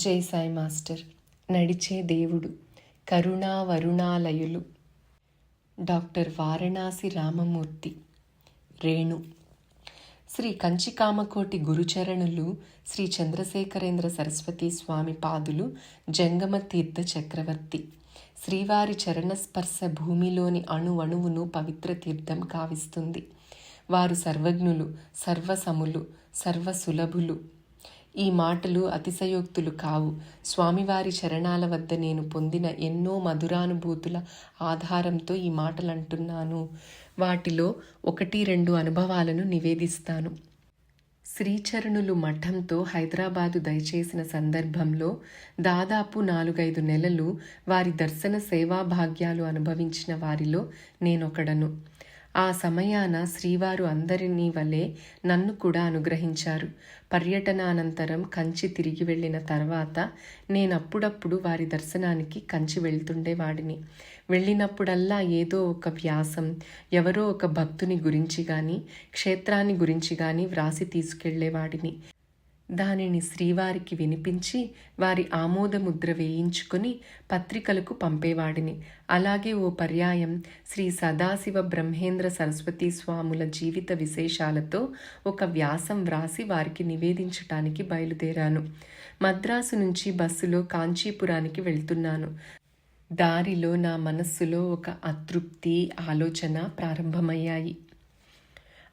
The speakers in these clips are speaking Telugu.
జై సాయి మాస్టర్. నడిచే దేవుడు కరుణా వరుణాలయులు. డాక్టర్ వారణాసి రామమూర్తి. రేణు. శ్రీ కంచికామకోటి గురుచరణులు శ్రీ చంద్రశేఖరేంద్ర సరస్వతి స్వామి పాదులు జంగమ తీర్థ చక్రవర్తి. శ్రీవారి చరణస్పర్శ భూమిలోని అణు అణువును పవిత్ర తీర్థం కావిస్తుంది. వారు సర్వజ్ఞులు సర్వసములు సర్వసులభులు. ఈ మాటలు అతిశయోక్తులు కావు. స్వామివారి చరణాల వద్ద నేను పొందిన ఎన్నో మధురానుభూతుల ఆధారంతో ఈ మాటలు అంటున్నాను వాటిలో ఒకటి రెండు అనుభవాలను నివేదిస్తాను. శ్రీచరణులు మఠంతో హైదరాబాదు దయచేసిన సందర్భంలో దాదాపు నాలుగైదు నెలలు వారి దర్శన సేవా భాగ్యాలు అనుభవించిన వారిలో నేనొకడను. ఆ సమయాన శ్రీవారు అందరినీ వలె నన్ను కూడా అనుగ్రహించారు. పర్యటనానంతరం కంచి తిరిగి వెళ్ళిన తర్వాత నేనప్పుడప్పుడు వారి దర్శనానికి కంచి వెళ్తుండేవాడిని వెళ్ళినప్పుడల్లా ఏదో ఒక వ్యాసం ఎవరో ఒక భక్తుని గురించి కానీ క్షేత్రాన్ని గురించి కానీ వ్రాసి తీసుకెళ్ళేవాడిని దానిని శ్రీవారికి వినిపించి వారి ఆమోదముద్ర వేయించుకుని పత్రికలకు పంపేవాడిని. అలాగే ఓ పర్యాయం శ్రీ సదాశివ బ్రహ్మేంద్ర సరస్వతి స్వాముల జీవిత విశేషాలతో ఒక వ్యాసం వ్రాసి వారికి నివేదించటానికి బయలుదేరాను. మద్రాసు నుంచి బస్సులో కాంచీపురానికి వెళ్తున్నాను. దారిలో నా మనస్సులో ఒక అతృప్తి ఆలోచన ప్రారంభమయ్యాయి.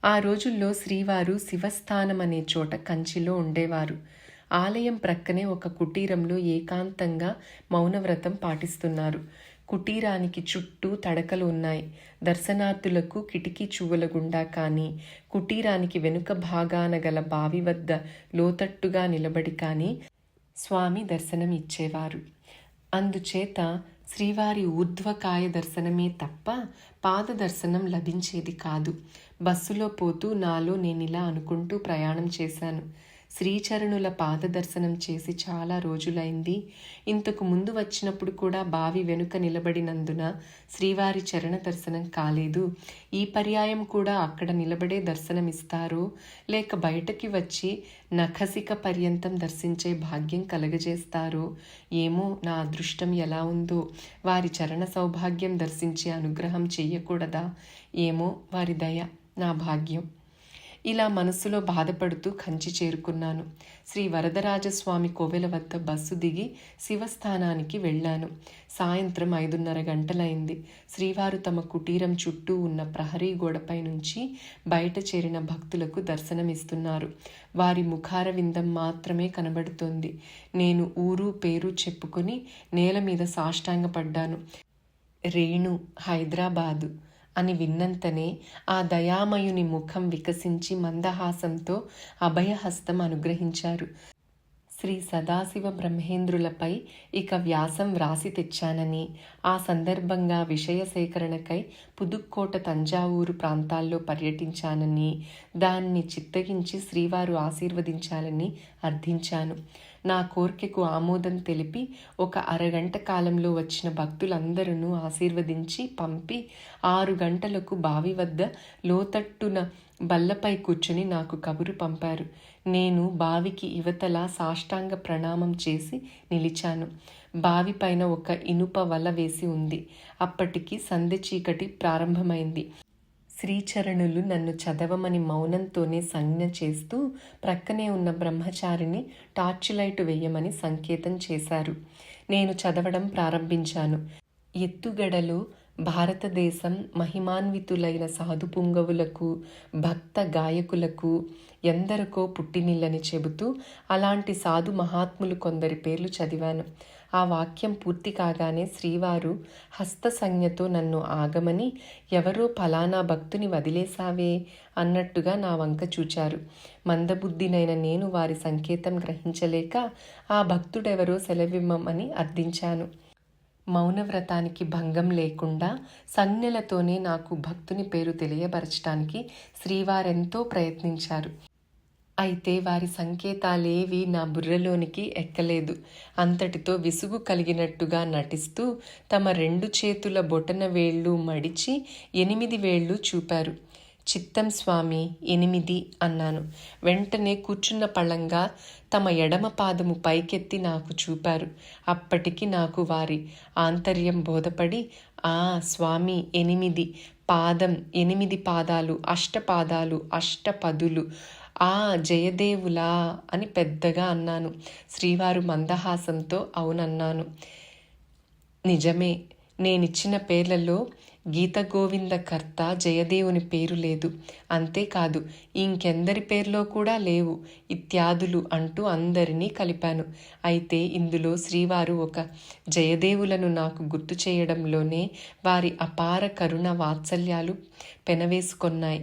ఆ రోజుల్లో శ్రీవారు శివస్థానం అనే చోట కంచిలో ఉండేవారు. ఆలయం ప్రక్కనే ఒక కుటీరంలో ఏకాంతంగా మౌనవ్రతం పాటిస్తున్నారు. కుటీరానికి చుట్టూ తడకలు ఉన్నాయి. దర్శనార్థులకు కిటికీ చువ్వల గుండా కానీ కుటీరానికి వెనుక భాగాన గల బావి వద్ద లోతట్టుగా నిలబడి కానీ స్వామి దర్శనం ఇచ్చేవారు అందుచేత శ్రీవారి ఊర్ధ్వకాయ దర్శనమే తప్ప పాద దర్శనం లభించేది కాదు. బస్సులో పోతూ నాలో నేనిలా అనుకుంటూ ప్రయాణం చేశాను. శ్రీచరణుల పాద దర్శనం చేసి చాలా రోజులైంది. ఇంతకు ముందు వచ్చినప్పుడు కూడా బావి వెనుక నిలబడినందున శ్రీవారి చరణ దర్శనం కాలేదు. ఈ పర్యాయం కూడా అక్కడ నిలబడే దర్శనమిస్తారో. లేక బయటకి వచ్చి నఖసిక పర్యంతం దర్శించే భాగ్యం కలగజేస్తారో. ఏమో నా అదృష్టం ఎలా ఉందో. వారి చరణ సౌభాగ్యం దర్శించే అనుగ్రహం చెయ్యకూడదా? ఏమో వారి దయ నా భాగ్యం. ఇలా మనస్సులో బాధపడుతూ కంచి చేరుకున్నాను. శ్రీ వరదరాజస్వామి కోవెల వద్ద బస్సు దిగి శివస్థానానికి వెళ్ళాను. సాయంత్రం ఐదున్నర గంటలైంది. శ్రీవారు తమ కుటీరం చుట్టూ ఉన్న ప్రహరీ గోడపై నుంచి బయట చేరిన భక్తులకు దర్శనమిస్తున్నారు. వారి ముఖార విందం మాత్రమే కనబడుతోంది. నేను ఊరు పేరు చెప్పుకొని నేల మీద సాష్టాంగపడ్డాను. రేణు హైదరాబాదు. అని విన్నంతనే ఆ దయామయుని ముఖం వికసించి మందహాసంతో అభయహస్తం అనుగ్రహించారు. శ్రీ సదాశివ బ్రహ్మేంద్రులపై ఇక వ్యాసం వ్రాసి తెచ్చానని. ఆ సందర్భంగా విషయ సేకరణకై పుదుక్కోట తంజావూరు ప్రాంతాల్లో పర్యటించానని దాన్ని చిత్తగించి శ్రీవారు ఆశీర్వదించాలని అర్థించాను. నా కోరికకు ఆమోదం తెలిపి ఒక అరగంట కాలంలో వచ్చిన భక్తులందరూ ఆశీర్వదించి పంపి ఆరు గంటలకు బావి వద్ద లోతట్టున బల్లపై కూర్చుని నాకు కబురు పంపారు. నేను బావికి యువతల సాష్టాంగ ప్రణామం చేసి నిలిచాను. బావి పైన ఒక ఇనుప వల వేసి ఉంది. అప్పటికి సంధి చీకటి ప్రారంభమైంది. శ్రీచరణులు నన్ను చదవమని మౌనంతోనే సంజ్ఞ చేస్తూ ప్రక్కనే ఉన్న బ్రహ్మచారిని టార్చ్ లైట్ వేయమని సంకేతం చేశారు. నేను చదవడం ప్రారంభించాను. ఎత్తుగడలో భారతదేశం మహిమాన్వితులైన సాధు పుంగవులకు భక్త గాయకులకు ఎందరికో పుట్టినిల్లని చెబుతూ అలాంటి సాధు మహాత్ములు కొందరి పేర్లు చదివాను. ఆ వాక్యం పూర్తి కాగానే శ్రీవారు హస్త సంజ్ఞతో నన్ను ఆగమని ఎవరో ఫలానా భక్తుని వదిలేశావే అన్నట్టుగా నా వంక చూచారు. మందబుద్ధినైన నేను వారి సంకేతం గ్రహించలేక ఆ భక్తుడెవరో సెలవిమ్మమని అర్థించాను. మౌనవ్రతానికి భంగం లేకుండా సంజ్ఞలతోనే నాకు భక్తుని పేరు తెలియపరచటానికి శ్రీవారెంతో ప్రయత్నించారు. అయితే వారి సంకేతాలేవి నా బుర్రలోనికి ఎక్కలేదు. అంతటితో విసుగు కలిగినట్టుగా నటిస్తూ తమ రెండు చేతుల బొటన వేళ్ళు మడిచి ఎనిమిది వేళ్ళు చూపారు. చిత్తం స్వామి ఎనిమిది అన్నాను. వెంటనే కూర్చున్న పళంగా తమ ఎడమ పాదము పైకెత్తి నాకు చూపారు. అప్పటికి నాకు వారి ఆంతర్యం బోధపడి ఆ స్వామి ఎనిమిది పాదం ఎనిమిది పాదాలు అష్టపాదాలు అష్టపదులు ఆ జయదేవులా అని పెద్దగా అన్నాను. శ్రీవారు మందహాసంతో అవునన్నాను. నిజమే నేనిచ్చిన పేర్లలో గీత గోవింద కర్త జయదేవుని పేరు లేదు. అంతేకాదు ఇంకెందరి పేర్లో కూడా లేవు. ఇత్యాదులు అంటూ అందరినీ కలిపాను. అయితే ఇందులో శ్రీవారు ఒక జయదేవులను నాకు గుర్తు చేయడంలోనే వారి అపార కరుణ వాత్సల్యాలు పెనవేసుకొన్నాయి.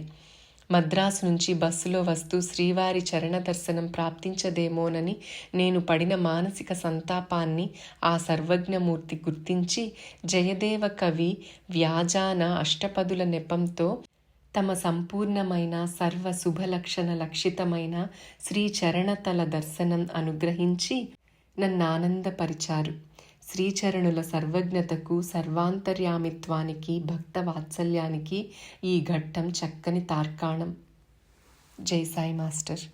మద్రాసు నుంచి బస్సులో వస్తూ శ్రీవారి చరణ దర్శనం ప్రాప్తించదేమోనని నేను పడిన మానసిక సంతాపాన్ని ఆ సర్వజ్ఞమూర్తి గుర్తించి జయదేవ కవి వ్యాజాన అష్టపదుల నెపంతో తమ సంపూర్ణమైన సర్వ శుభలక్షణ లక్షితమైన శ్రీ చరణతల దర్శనం అనుగ్రహించి నన్నానందపరిచారు శ్రీచరణుల సర్వజ్ఞతకు సర్వాంతర్యామిత్వానికి భక్త వాత్సల్యానికి ఈ ఘట్టం చక్కని తార్కాణం. జై సాయి మాస్టర్.